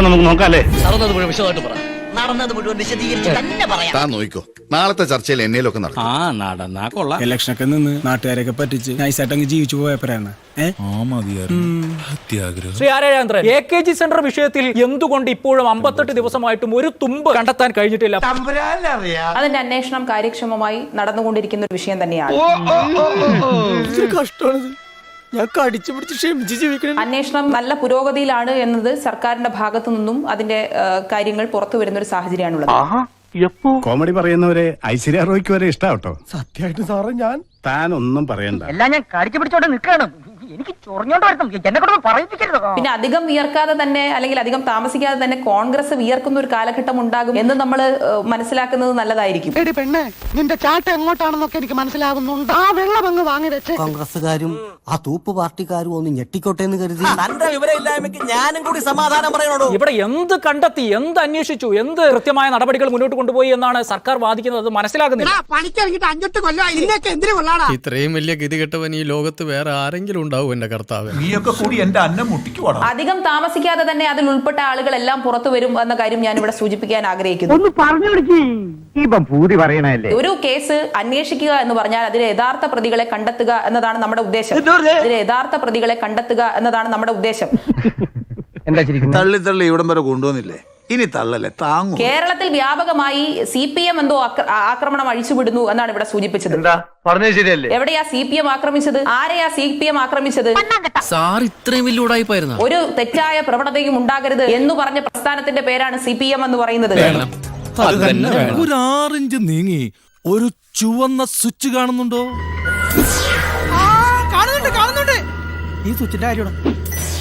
അപ്പൊ നമുക്ക് നോക്കാം അല്ലേ നടന്നത് മുഴുവൻ വിശദമായിട്ട് പറ. നടന്നത് മുഴുവൻ വിശദീകരിച്ച് തന്നെ പറയാം. താൻ നോക്കിക്കോ നാളത്തെ ചർച്ചയിൽ എന്നേലൊക്കെ നടക്കും. ആ നടന്നാ കൊള്ളാം. ഇലക്ഷനൊക്കെ നിന്ന് നാട്ടുകാരെയൊക്കെ പറ്റിച്ച് നൈസായിട്ട് അങ്ങ് ജീവിച്ചു പോയപ്പോഴാണ് ശ്രീ ആരാചന്ദ്രൻ എ കെ ജി സെന്റർ വിഷയത്തിൽ എന്തുകൊണ്ട് ഇപ്പോഴും അമ്പത്തെട്ട് ദിവസമായിട്ടും ഒരു തുമ്പ് കണ്ടെത്താൻ കഴിഞ്ഞിട്ടില്ല? അതിന്റെ അന്വേഷണം കാര്യക്ഷമമായി നടന്നുകൊണ്ടിരിക്കുന്ന ഒരു വിഷയം തന്നെയാണ്. കഷ്ടമാണിത്. ഞാൻ കടിച്ചു പിടിച്ച് ക്ഷമിച്ച് ജീവിക്കണം. അന്വേഷണം നല്ല പുരോഗതിയിലാണ് എന്നത് സർക്കാരിന്റെ ഭാഗത്തു നിന്നും അതിന്റെ കാര്യങ്ങൾ പുറത്തു വരുന്ന ഒരു സാഹചര്യമാണുള്ളത് കോമഡി പറയുന്നവരെ ഐശ്വര്യ റോയ്ക്ക് വരെ ഇഷ്ടാവട്ടോ? സത്യമായിട്ട് സാറേ ഞാൻ താൻ ഒന്നും പറയണ്ട. എല്ലാം ഞാൻ കടിച്ചു പിടിച്ചോണ്ട് നിൽക്കുകയാണ്. എനിക്ക് ചൊറിഞ്ഞോണ്ട് വരണം എന്നെ കൊണ്ട് പറയിപ്പിക്കരുത്. പിന്നെ അധികം വിയർക്കാതെ തന്നെ അല്ലെങ്കിൽ അധികം താമസിക്കാതെ തന്നെ കോൺഗ്രസ് വിയർക്കുന്ന ഒരു കാലഘട്ടം ഉണ്ടാകും എന്ന് നമ്മൾ മനസ്സിലാക്കുന്നത് നല്ലതായിരിക്കും. എടി പെണ്ണേ നിന്റെ ചാട്ട എങ്ങോട്ടാണെന്നൊക്കെ എനിക്ക് മനസ്സിലാകുന്നുണ്ട് ആ വെള്ളം അങ്ങ് വാങ്ങി വെച്ച്. കോൺഗ്രസ്സുകാരും ആ തൂപ്പ് പാർട്ടിക്കാരും ഒന്ന് ഞെട്ടിക്കോട്ടെ എന്ന് കരുതി. നല്ല വിവരമില്ലായ്മയ്ക്ക് ഞാനും കൂടി സമാധാനം പറയണോ ഇവിടെ എന്ത് കണ്ടെത്തി എന്ത് അന്വേഷിച്ചു എന്ത് കൃത്യമായ നടപടികൾ മുന്നോട്ട് കൊണ്ടുപോയി എന്നാണ് സർക്കാർ വാദിക്കുന്നത് അത് മനസ്സിലാകുന്നില്ല. ഇത്രയും വലിയ ഗതികെട്ടവൻ ഈ ലോകത്ത് വേറെ ആരെങ്കിലും ഉണ്ടാവും എന്റെ കർത്താവ്. നീയൊക്കെ കൂടി എന്റെ അന്നം മുട്ടിക്കുവാടാ അധികം താമസിക്കാതെ തന്നെ അതിൽ ഉൾപ്പെട്ട ആളുകളെല്ലാം പുറത്തു വരും എന്ന കാര്യം ഞാൻ ഇവിടെ സൂചിപ്പിക്കാൻ ആഗ്രഹിക്കുന്നു. ഒന്ന് പറഞ്ഞു പറയണല്ലേ ഒരു കേസ് അന്വേഷിക്കുക എന്ന് പറഞ്ഞാൽ അതിലെ യഥാർത്ഥ പ്രതികളെ കണ്ടെത്തുക എന്നതാണ് നമ്മുടെ ഉദ്ദേശം. അതിലെ യഥാർത്ഥ പ്രതികളെ കണ്ടെത്തുക എന്നതാണ് നമ്മുടെ ഉദ്ദേശം. എന്താ തള്ളി തള്ളി ഇവിടം വരെ കൊണ്ടുവന്നില്ലേ? ഇനി തള്ളല്ലേ താങ്ങും. കേരളത്തിൽ വ്യാപകമായി സി പി എം എന്തോ ആക്രമണം അഴിച്ചുവിടുന്നു എന്നാണ് ഇവിടെ സൂചിപ്പിച്ചത്. എന്താ? പറഞ്ഞത് ശരിയല്ലേ? എവിടെയാ സി പി എം ആക്രമിച്ചത്? ആരെയാ സി പി എം ആക്രമിച്ചത്? സാർ ഇത്രയും വലിയ ഒരു തെറ്റായ പ്രവണതയും ഉണ്ടാകരുത് എന്ന് പറഞ്ഞ പ്രസ്ഥാനത്തിന്റെ പേരാണ് സി പി എം എന്ന് പറയുന്നത്. ഒരു ആറിഞ്ച് നീങ്ങി ഒരു ചുവന്ന സ്വിച്ച് കാണുന്നുണ്ടോ? കാണുന്നുണ്ട് കാണുന്നുണ്ട്. ഈ സ്വിച്ചിന്റെ കാര്യമാണ്.